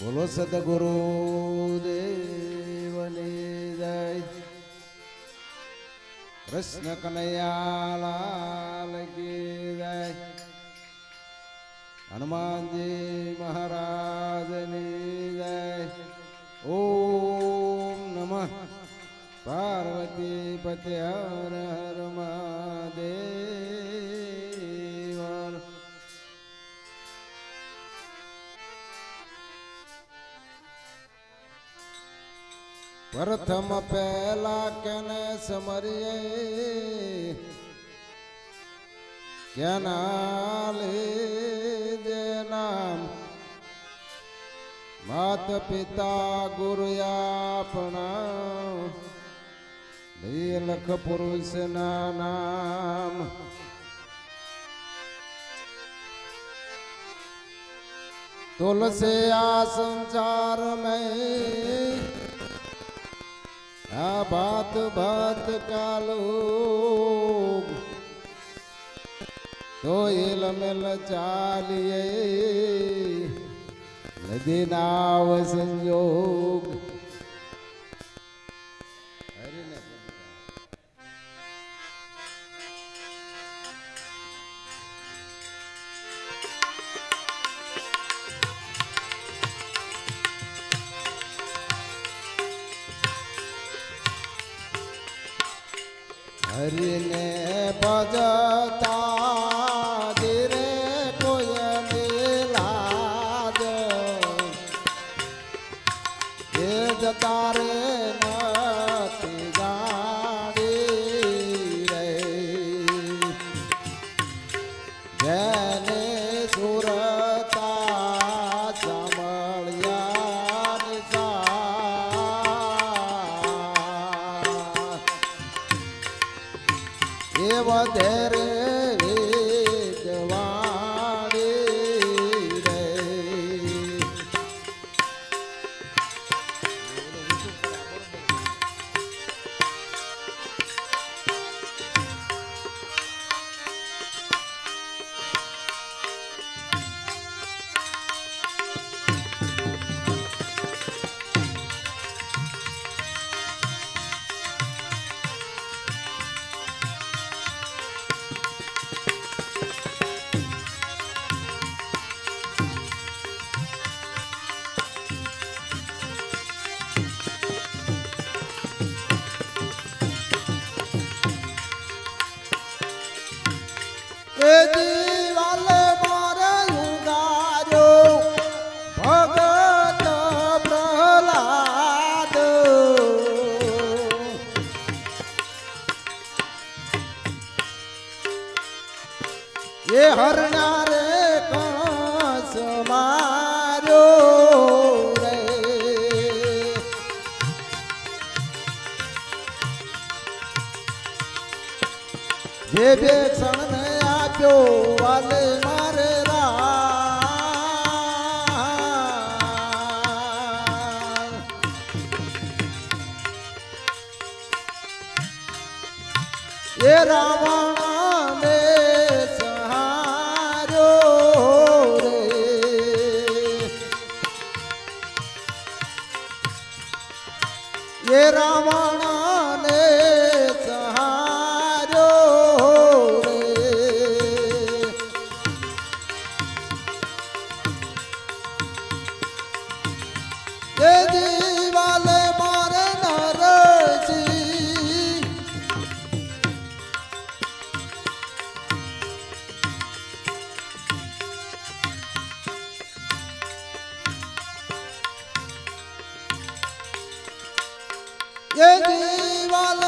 બોલો સદગુરુ દેવને જય. કૃષ્ણ કનૈયાલાલ પ્રથમ પહેલા કેને સમરીએ? કેના લીધે નામ? માત પિતા ગુરુ આપણા. લખ પુરુષના નામ. તુલસી આ સંસાર મેં આ ભાત ભાત કાલો. તો એલમેલ ચાલીએ. નદી નાવ સંજોગ હરીને ભજતા એ એ હરણા રે કંસ માર્યો રે. જે બે આપ્યો વાલે મારે રાવણ એ દીવાલે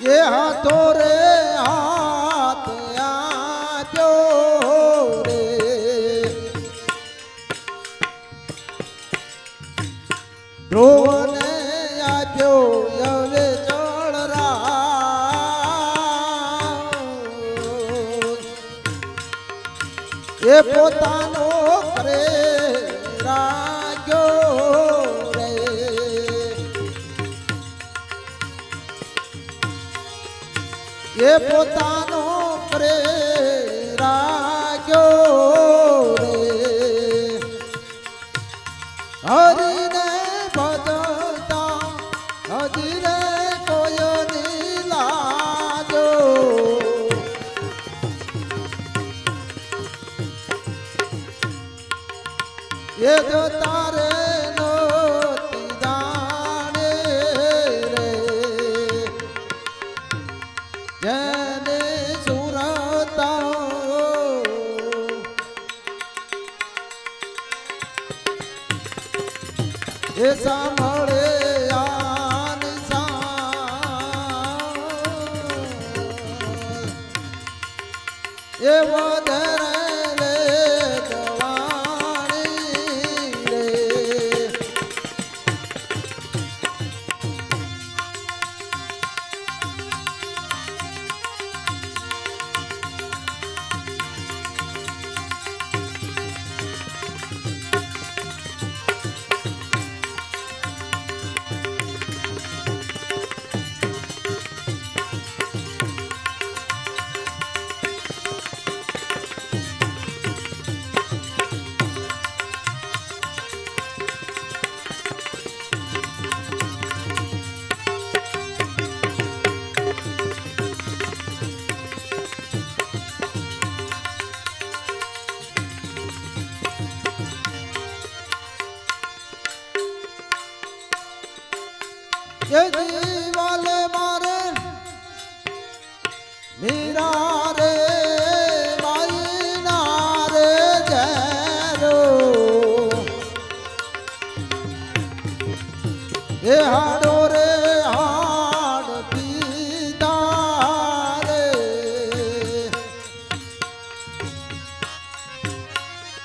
એ હાથો રે હાથ આપ્યો રે. ધ્રુવને આપ્યો હવે ચડરા એ પોતાનો પોતાનો કરે રાગ્યો રે. હરિને બદલતા હજી કોયની લાજો એ જો એ સાંભળે. એ વધારે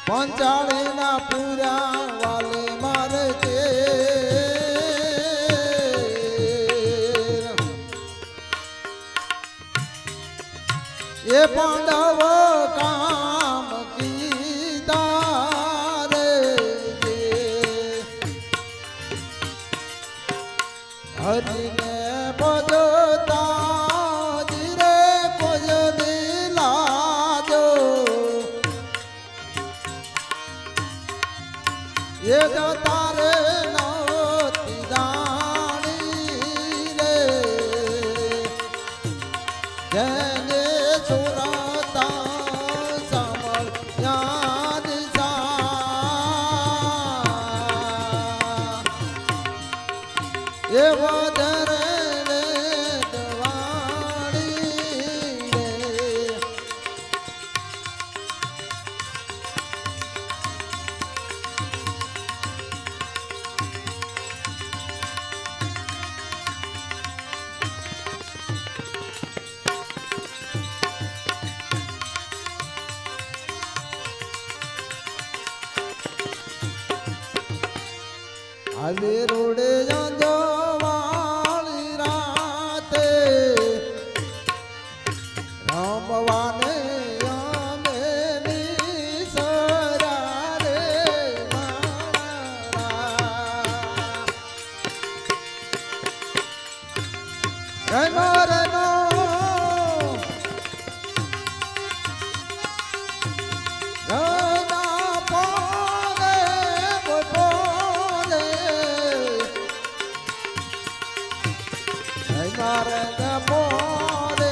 પંચાળીના પૂરા વાલે મારે પાંડવ કામ એ વધારે રે દવાણી રે હાલે રોડે જાજો મારે પોને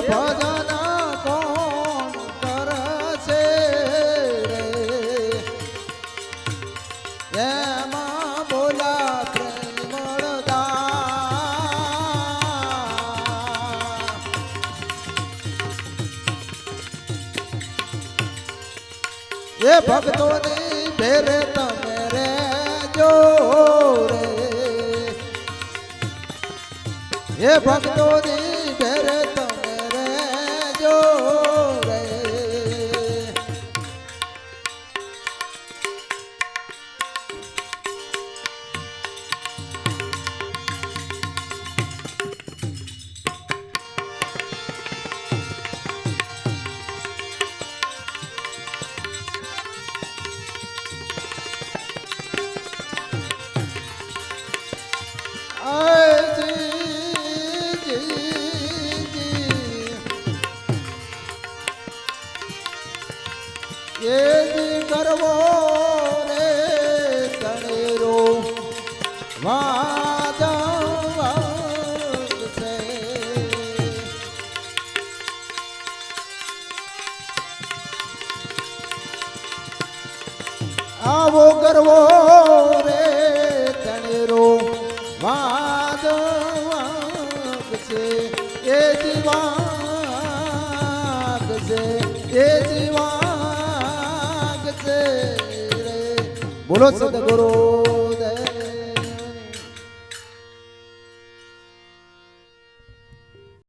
ભજન કોણ કરશે રે? એમાં બોલા એ ભક્તોની ભેરે તમે રે જો રે. એ ભક્તોની ભેરે એ કરવો બોલો સદગુરુ.